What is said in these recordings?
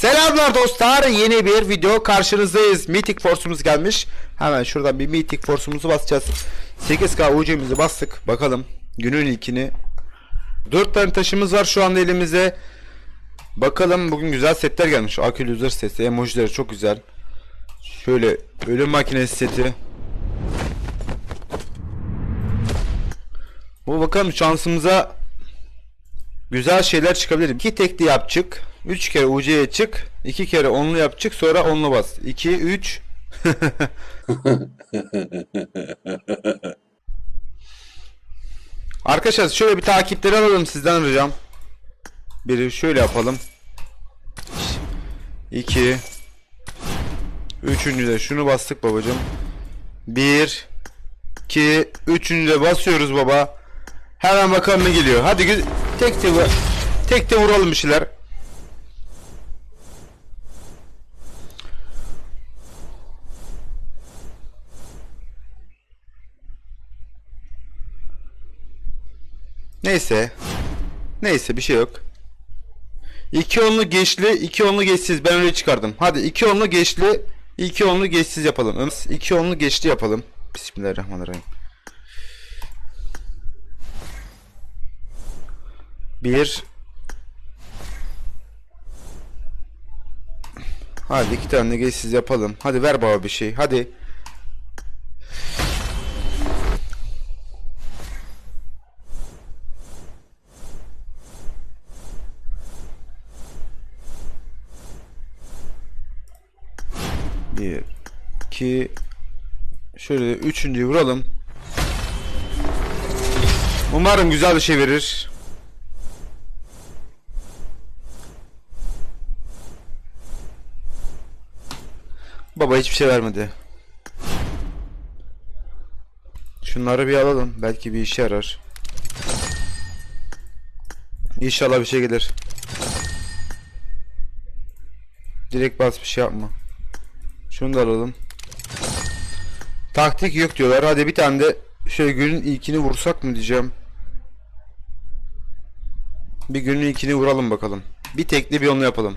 Selamlar dostlar. Yeni bir video karşınızdayız. Mythic Force'umuz gelmiş. Hemen şuradan bir Mythic Force'umuzu basacağız. 8K UC'mizi bastık. Bakalım günün ilkini. 4 tane taşımız var şu anda elimizde. Bakalım bugün güzel setler gelmiş. Akül seti, emojileri çok güzel. Şöyle ölüm makinesi seti. Bu bakalım şansımıza güzel şeyler çıkabilir. 2 tekli yap çık. 3 kere UC'ye çık. 2 kere onlu yap çık. Sonra onlu bas. 2 3 Arkadaşlar şöyle bir takipleri alalım sizden ricam. Biri şöyle yapalım. 2 Üçüncü de şunu bastık babacım. 1 2 Üçüncü de basıyoruz baba. Hemen bakalım ne geliyor. Hadi tek de tek de vuralım bir şeyler. Neyse. Neyse bir şey yok. İki onlu geçli, iki onlu geçsiz. Ben öyle çıkardım. Hadi iki onlu geçli, iki onlu geçsiz yapalım. İki onlu geçli yapalım. Bismillahirrahmanirrahim. Bir. Hadi iki tane geçsiz yapalım. Hadi ver baba bir şey. Hadi. Bir, iki, şöyle üçüncüyü vuralım. Umarım güzel bir şey verir. Baba hiçbir şey vermedi. Şunları bir alalım. Belki bir işe yarar. İnşallah bir şey gelir. Direkt bas bir şey yapma. Şunu da alalım. Taktik yok diyorlar. Hadi bir tane de şöyle günün ilkini vursak mı diyeceğim. Bir günün ilkini vuralım bakalım. Bir tekli bir onlu yapalım.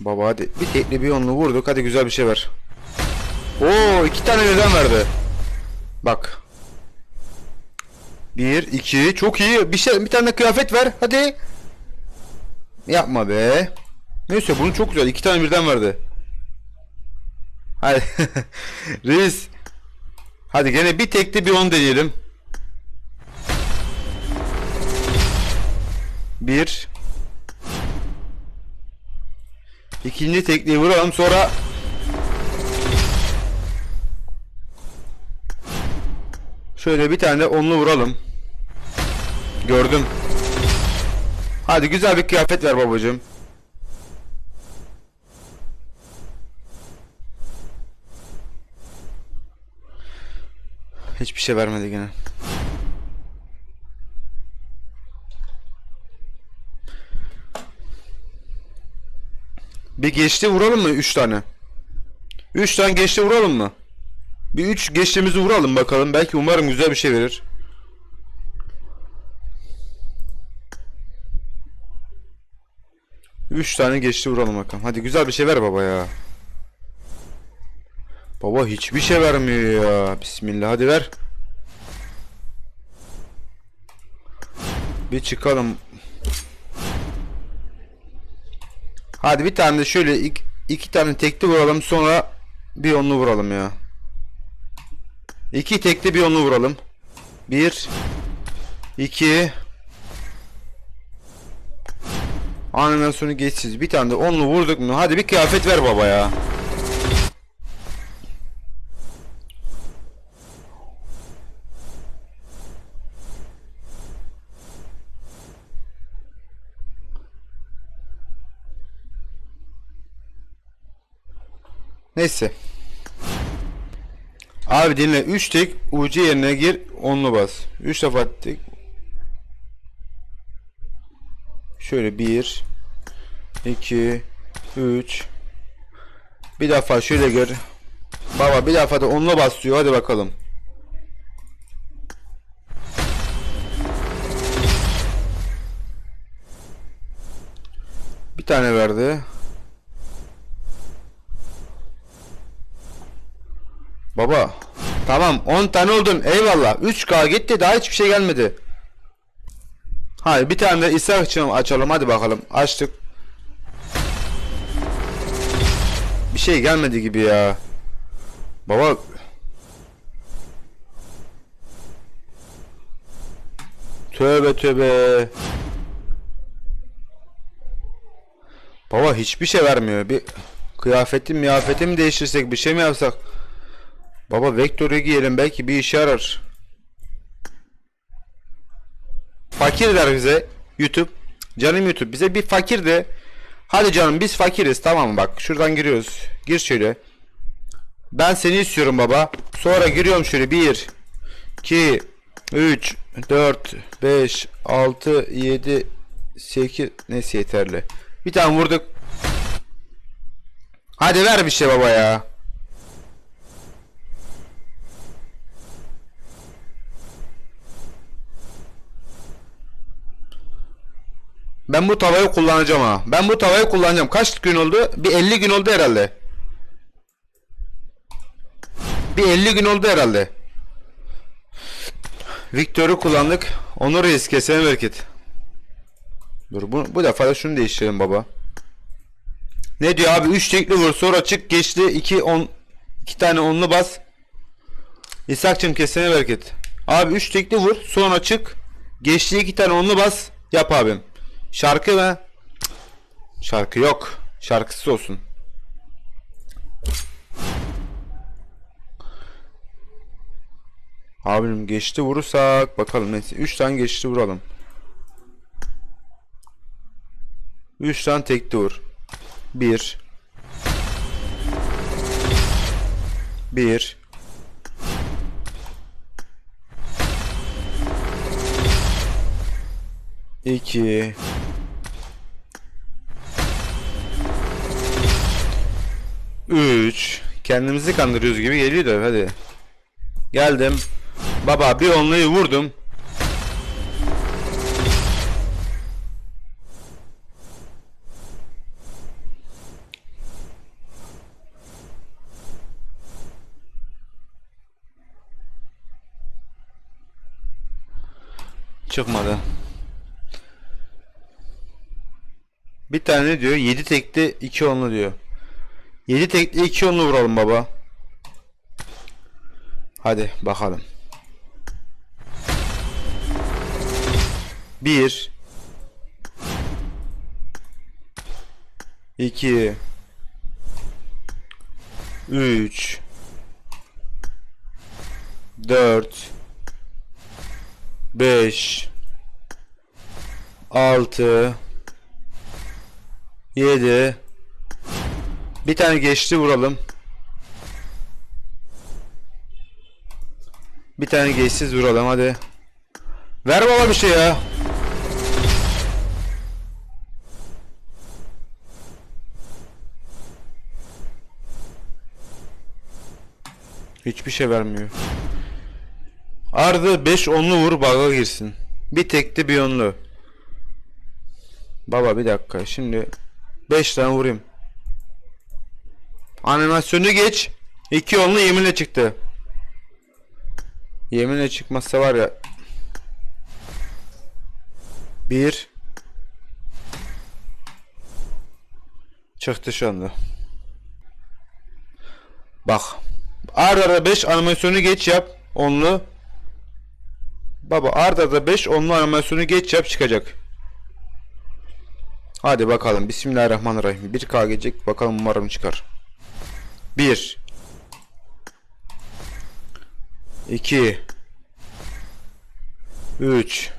Baba hadi bir tekli bir onlu vurduk. Hadi güzel bir şey ver. Oo iki tane birden verdi. Bak. Bir, iki, çok iyi. Bir şey, bir tane kıyafet ver. Hadi. Yapma be. Neyse bunu çok güzel. İki tane birden verdi. Hadi. Reis. Hadi gene bir tekli bir on deneyelim. Bir. İkinci tekliği vuralım sonra Şöyle bir tane de onlu vuralım. Gördüm. Hadi güzel bir kıyafet ver babacığım. Hiçbir şey vermedi gene. Bir geçti vuralım mı? 3 tane. 3 tane geçti vuralım mı? Bir 3 geçtiğimizi vuralım bakalım. Belki umarım güzel bir şey verir. Üç tane geçti vuralım bakalım. Hadi güzel bir şey ver baba ya. Baba hiçbir şey vermiyor ya. Bismillah hadi ver. Bir çıkalım. Hadi bir tane de şöyle iki, iki tane tekli vuralım sonra bir onlu vuralım ya. İki tekli bir onlu vuralım. Bir. iki. Animasyonu geçsiz. Bir tane de onlu vurduk mu? Hadi bir kıyafet ver baba ya. Neyse. Abi dinle 3 tek UC yerine gir onlu bas. 3 defa tek. Şöyle 1 2 3 Bir defa şöyle gir. Baba bir defa da onlu bas diyor. Hadi bakalım. Bir tane verdi. Baba. Tamam 10 tane oldun. Eyvallah. 3K gitti. Daha hiçbir şey gelmedi. Hayır bir tane de İsa için açalım. Hadi bakalım. Açtık. Bir şey gelmedi gibi ya. Baba. Tövbe tövbe. Baba hiçbir şey vermiyor. Bir kıyafetim miyafetim mi değiştirsek bir şey mi yapsak? Baba vektörü giyelim belki bir işe yarar. Fakir der bize YouTube. Canım YouTube bize bir fakir de. Hadi canım biz fakiriz tamam mı bak şuradan giriyoruz. Gir şöyle. Ben seni istiyorum baba. Sonra giriyorum şöyle 1 2 3 4 5 6 7 8 neyse yeterli. Bir tane vurduk. Hadi ver bir şey baba ya. Ben bu tavayı kullanacağım ha. Ben bu tavayı kullanacağım. Kaç gün oldu? Bir 50 gün oldu herhalde. Bir 50 gün oldu herhalde. Victor'u kullandık. Onur reis kesene bereket. Dur bu, bu defa da şunu değiştirelim baba. Ne diyor abi 3 tekli vur sonra çık geçti 2 10 2 tane onlu bas. İshakçım kesene bereket. Abi 3 tekli vur sonra çık geçti 2 tane onlu bas yap abim. Şarkı mı? Şarkı yok. Şarkısız olsun. Abim geçti vurursak bakalım neyse 3 tane geçti vuralım. 3 tane tekli vur. 1 1 2 3 Kendimizi kandırıyoruz gibi geliyor da hadi. Geldim. Baba bir onluyu vurdum. Çıkmadı. Bir tane diyor 7 tekli 2 onlu diyor. 7 tekli 2 onlu vuralım baba. Hadi bakalım. 1 2 3 4 5 6 7 Bir tane geçti vuralım. Bir tane geçsiz vuralım hadi. Ver baba bir şey ya. Hiçbir şey vermiyor. Ardı 5 onlu vur baga girsin. Bir tekli bir onlu. Baba bir dakika şimdi 5 tane vurayım. Animasyonu geç. 2 onlu yeminle çıktı. Yeminle çıkmazsa var ya. 1 Çıktı şu anda. Bak. Arda arda 5 animasyonu geç yap. Onlu. Baba arda arda 5 onlu animasyonu geç yap çıkacak. Hadi bakalım. Bismillahirrahmanirrahim. 1K gelecek. Bakalım umarım çıkar. 1 2 3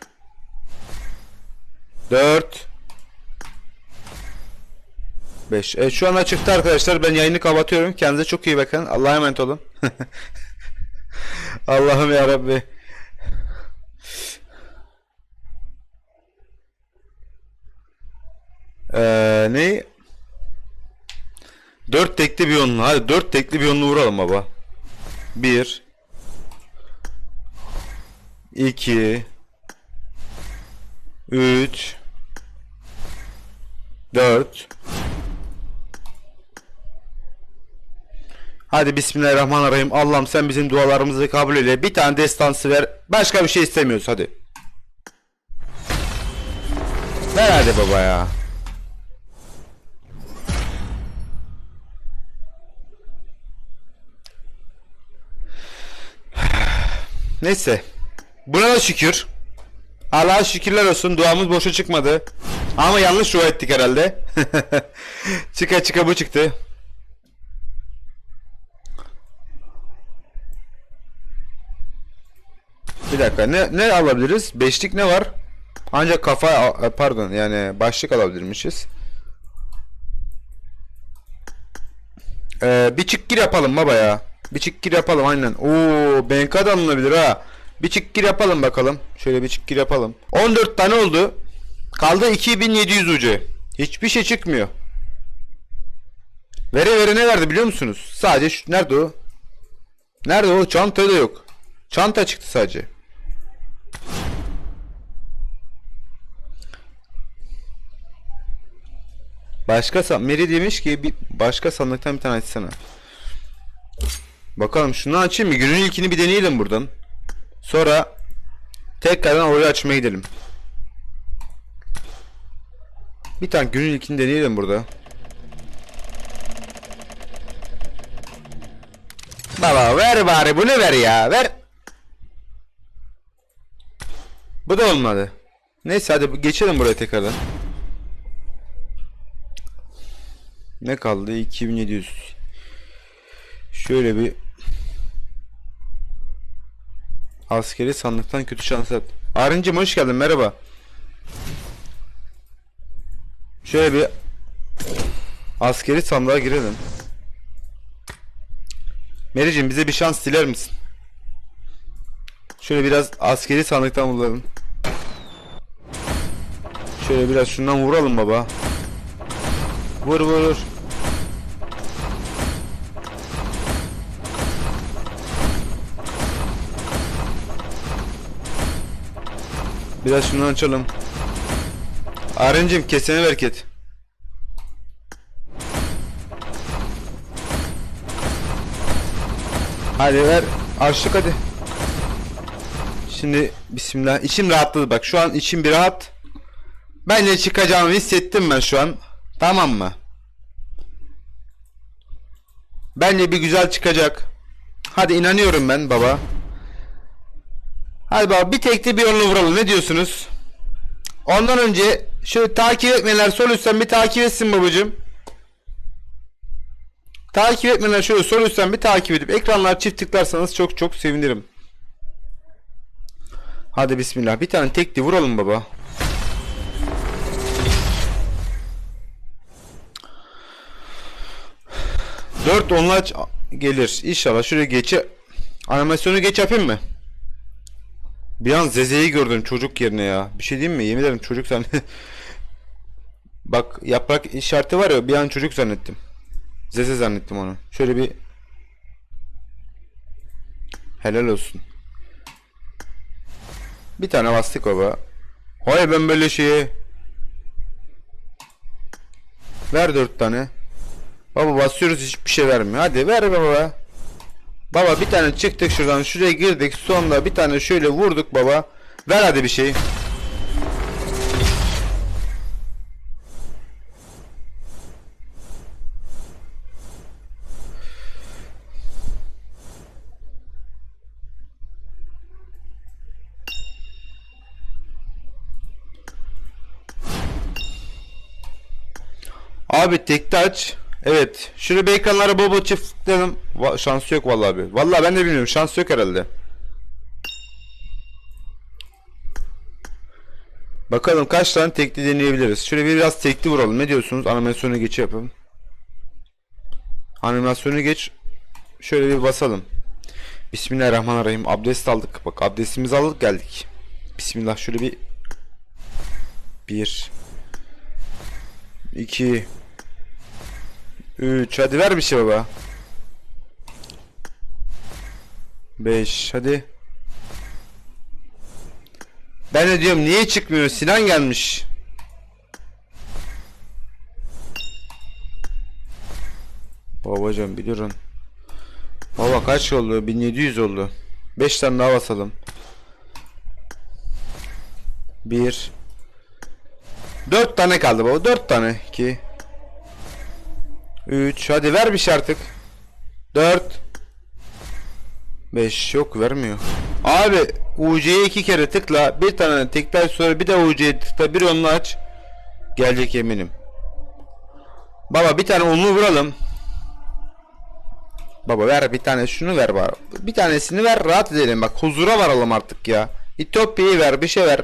4 5 Evet şu anda çıktı arkadaşlar. Ben yayını kapatıyorum. Kendinize çok iyi bakın. Allah'a emanet olun. Allah'ım ya Rabbi. Ee, ne? Dört tekli bir yonlu. Hadi dört tekli bir yonlu vuralım baba. Bir. iki, Üç. 4 Hadi Bismillahirrahmanirrahim. Allah'ım sen bizim dualarımızı kabul eyle. Bir tane destansı ver. Başka bir şey istemiyoruz hadi. Ver hadi baba ya. Neyse. Buna da şükür. Allah'a şükürler olsun. Duamız boşa çıkmadı. Ama yanlış dua ettik herhalde. çıka çıka bu çıktı. Bir dakika ne ne alabiliriz? Beşlik ne var? Ancak kafa pardon yani başlık alabilirmişiz. Ee, bir çık gir yapalım baba ya. Bir çık gir yapalım aynen. Oo banka da alınabilir ha. Bir çık gir yapalım bakalım. Şöyle bir çık gir yapalım. 14 tane oldu. Kaldı 2700 ucu. Hiçbir şey çıkmıyor. Vere vere ne verdi biliyor musunuz? Sadece şu, nerede o? Nerede o? Çanta da yok. Çanta çıktı sadece. Başka san Meri demiş ki bir başka sandıktan bir tane açsana. Bakalım şunu açayım mı? Günün ilkini bir deneyelim buradan. Sonra tekrardan orayı açmaya gidelim. Bir tane günün ilkini deneyelim burada. Baba ver bari bunu ver ya ver. Bu da olmadı. Neyse hadi geçelim buraya tekrardan. Ne kaldı? 2700. Şöyle bir Askeri sandıktan kötü şans at. Arıncım hoş geldin merhaba. Şöyle bir askeri sandığa girelim. Mericim bize bir şans diler misin? Şöyle biraz askeri sandıktan bulalım. Şöyle biraz şundan vuralım baba. Vur vur vur. Biraz şundan açalım. Arıncım kesene bereket. Hadi ver. Açlık hadi. Şimdi bismillah. İçim rahatladı bak. Şu an içim bir rahat. Ben ne çıkacağımı hissettim ben şu an. Tamam mı? Bence bir güzel çıkacak. Hadi inanıyorum ben baba. Hadi baba bir tekli bir yolunu vuralım. Ne diyorsunuz? Ondan önce şöyle takip etmeler sol üstten bir takip etsin babacığım. Takip etmeler şöyle sol üstten bir takip edip ekranlar çift tıklarsanız çok çok sevinirim. Hadi bismillah. Bir tane tekli vuralım baba. Dört onlaç gelir. İnşallah şuraya geçe animasyonu geç yapayım mı? Bir an Zeze'yi gördüm çocuk yerine ya. Bir şey diyeyim mi? Yemin ederim çocuk zannet. Bak yaprak işareti var ya bir an çocuk zannettim. Zeze zannettim onu. Şöyle bir Helal olsun. Bir tane bastık baba. Hayır ben böyle şeye Ver dört tane. Baba basıyoruz hiçbir şey vermiyor. Hadi ver baba. Baba bir tane çıktık şuradan şuraya girdik sonunda bir tane şöyle vurduk baba. Ver hadi bir şey. Abi tekte aç. Evet. Şunu bir ekranlara bol bol çiftledim. Va- şansı yok vallahi abi. Vallahi ben de bilmiyorum. Şans yok herhalde. Bakalım kaç tane tekli deneyebiliriz. Şöyle bir biraz tekli vuralım. Ne diyorsunuz? Animasyonu geç yapalım. Animasyonu geç. Şöyle bir basalım. Bismillahirrahmanirrahim. Abdest aldık. Bak abdestimizi aldık geldik. Bismillah şöyle bir 1 2 3 hadi ver bir şey baba. 5 hadi. Ben de diyorum niye çıkmıyor Sinan gelmiş. Babacım biliyorum. Baba kaç oldu? 1700 oldu. 5 tane daha basalım. 1 4 tane kaldı baba. 4 tane. 2 3 Hadi ver bir şey artık. 4 5 yok vermiyor. Abi UC'ye iki kere tıkla. Bir tane tıkla sonra bir de UC'ye tıkla. Bir onunla aç. Gelecek eminim. Baba bir tane onlu vuralım. Baba ver bir tane şunu ver bari. Bir tanesini ver rahat edelim bak huzura varalım artık ya. İtopya'yı ver bir şey ver.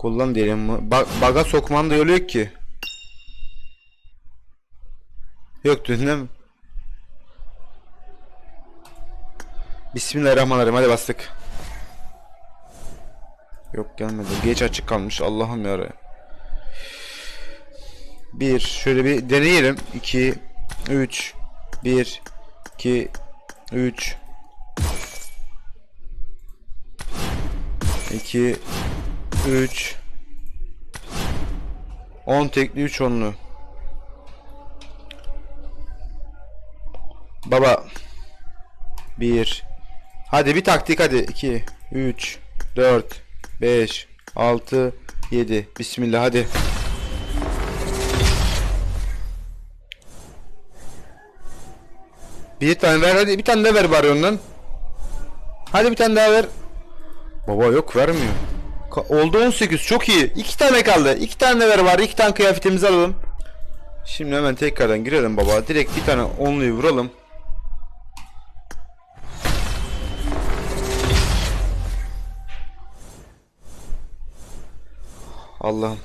Kullan diyelim. Ba baga sokman da yolu yok ki. Yok değil mi? Bismillahirrahmanirrahim hadi bastık. Yok gelmedi. Geç açık kalmış. Allah'ım ya. Bir şöyle bir deneyelim. 2 3 1 2 3 2 3 10 tekli 3 onlu. Baba 1 Hadi bir taktik hadi 2 3 4 5 6 7 Bismillah hadi. Bir tane ver hadi bir tane de ver bari ondan. Hadi bir tane daha ver. Baba yok vermiyor. Oldu 18 çok iyi. İki tane kaldı. İki tane de ver bari. iki tane kıyafetimizi alalım. Şimdi hemen tekrardan girelim baba. Direkt bir tane onluyu vuralım. Allah'ım.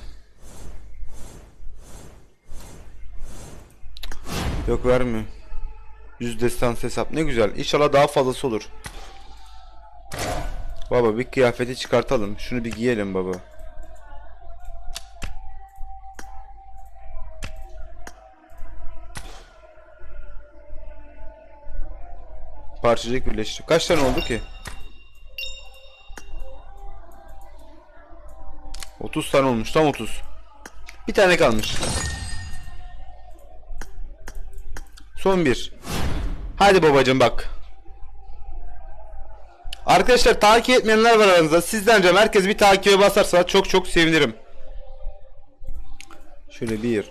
Yok vermiyor. Yüz destans hesap ne güzel. İnşallah daha fazlası olur. Baba bir kıyafeti çıkartalım. Şunu bir giyelim baba. Parçacık birleştir. Kaç tane oldu ki? 30 tane olmuş. Tam 30. Bir tane kalmış. Son bir. Hadi babacım bak. Arkadaşlar takip etmeyenler var aranızda. Sizden ricam herkes bir takibe basarsa çok çok sevinirim. Şöyle bir.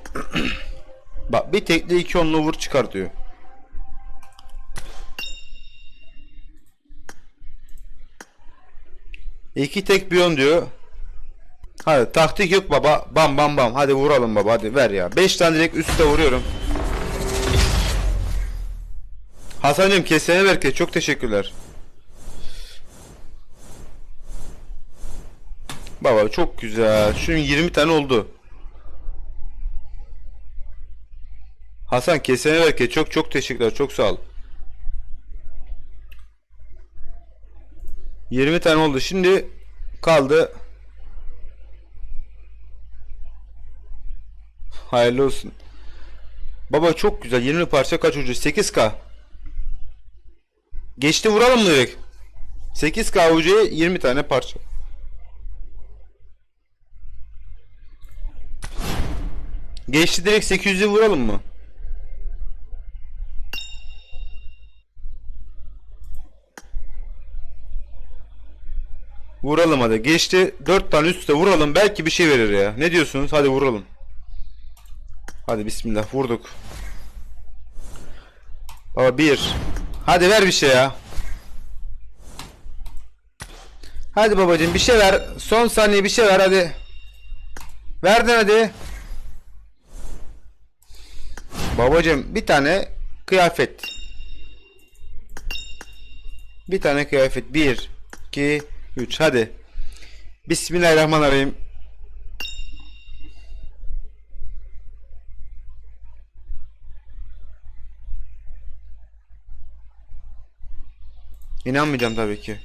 bak bir tekli iki onlu vur çıkar diyor. İki tek bir on diyor. Hadi taktik yok baba. Bam bam bam. Hadi vuralım baba. Hadi ver ya. 5 tane direkt üstte vuruyorum. Hasan'cığım kesene berke çok teşekkürler. Baba çok güzel. Şunun 20 tane oldu. Hasan kesene berke çok çok teşekkürler. Çok sağ ol. 20 tane oldu. Şimdi kaldı. Hayırlı olsun. Baba çok güzel. 20 parça kaç ucu? 8K. Geçti vuralım direkt? 8K ucuya 20 tane parça. Geçti direkt 800'ü vuralım mı? Vuralım hadi. Geçti 4 tane üstte vuralım. Belki bir şey verir ya. Ne diyorsunuz? Hadi vuralım. Hadi bismillah vurduk. Baba bir. Hadi ver bir şey ya. Hadi babacığım bir şey ver. Son saniye bir şey ver hadi. Verdin hadi. Babacığım bir tane kıyafet. Bir tane kıyafet. Bir, iki, üç. Hadi. Bismillahirrahmanirrahim. İnanmayacağım tabii ki.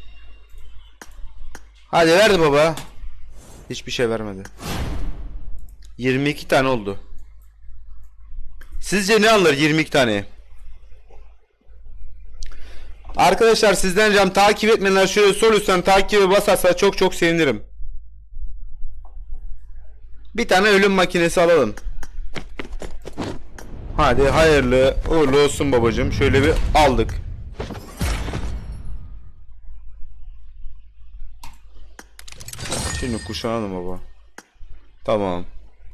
Hadi verdi baba. Hiçbir şey vermedi. 22 tane oldu. Sizce ne alınır 22 tane? Arkadaşlar sizden ricam takip etmeyenler şöyle sol üstten takibe basarsa çok çok sevinirim. Bir tane ölüm makinesi alalım. Hadi hayırlı uğurlu olsun babacım. Şöyle bir aldık. Şimdi kuşanalım baba. Tamam.